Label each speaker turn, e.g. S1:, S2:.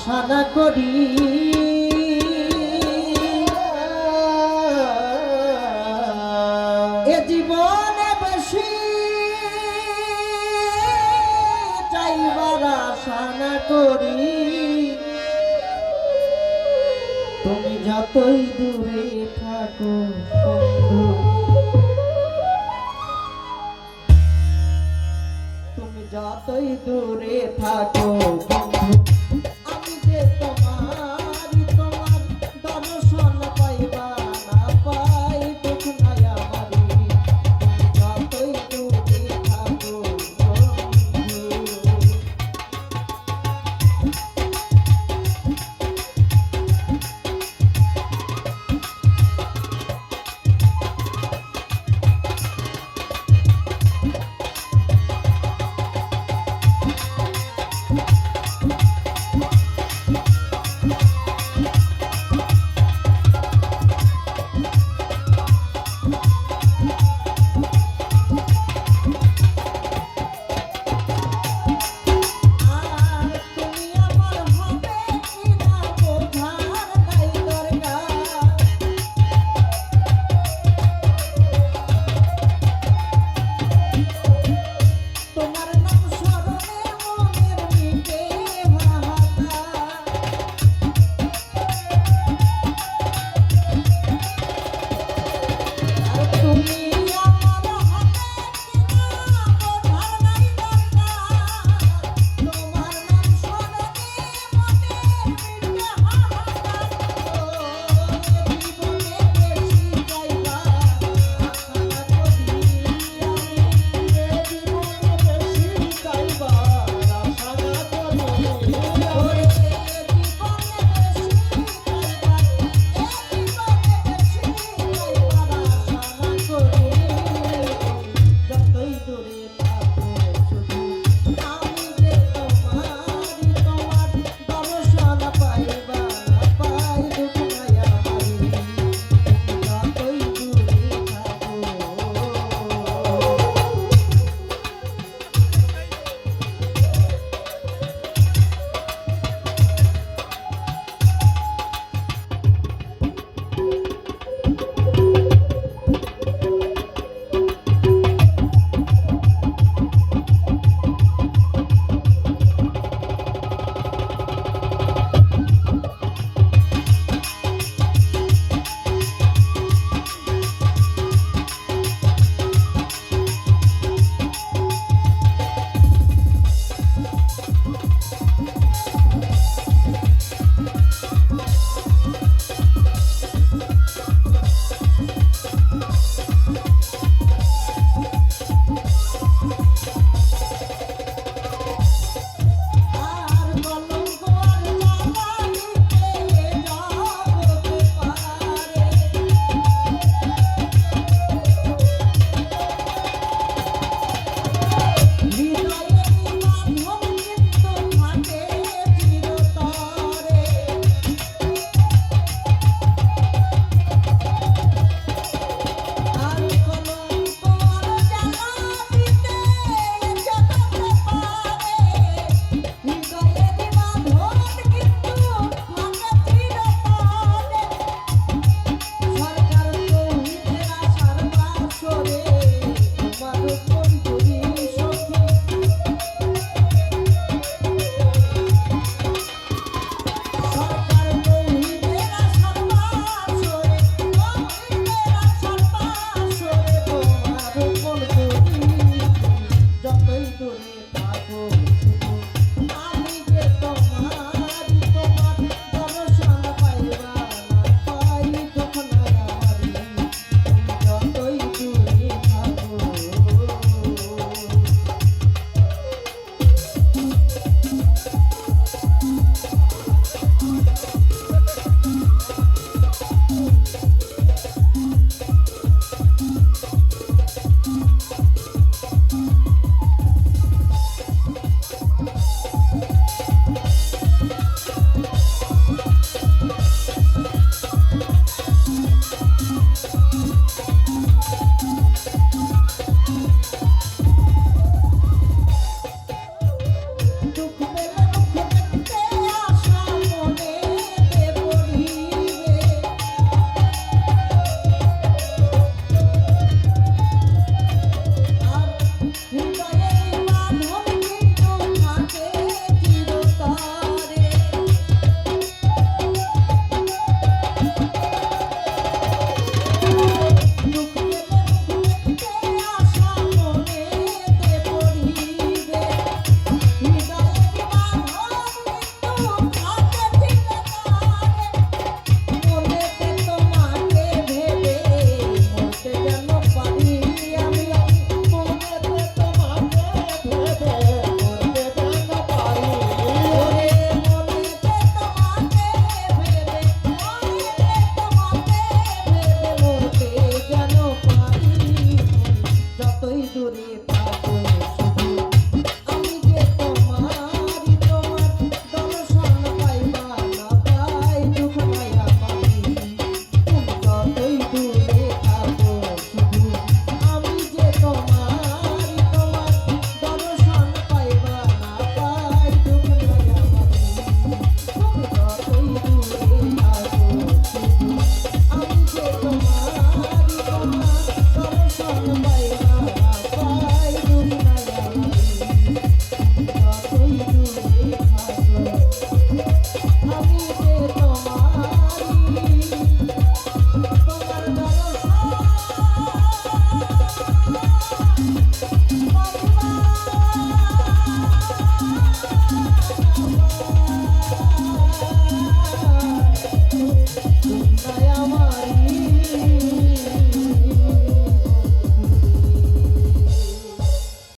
S1: আশা না করি। এ জীবনে বেশি চাইবার আশা না করি। তুমি যতই দূরে থাকো তুমি যতই দূরে থাকো তোরে দূরে থাকো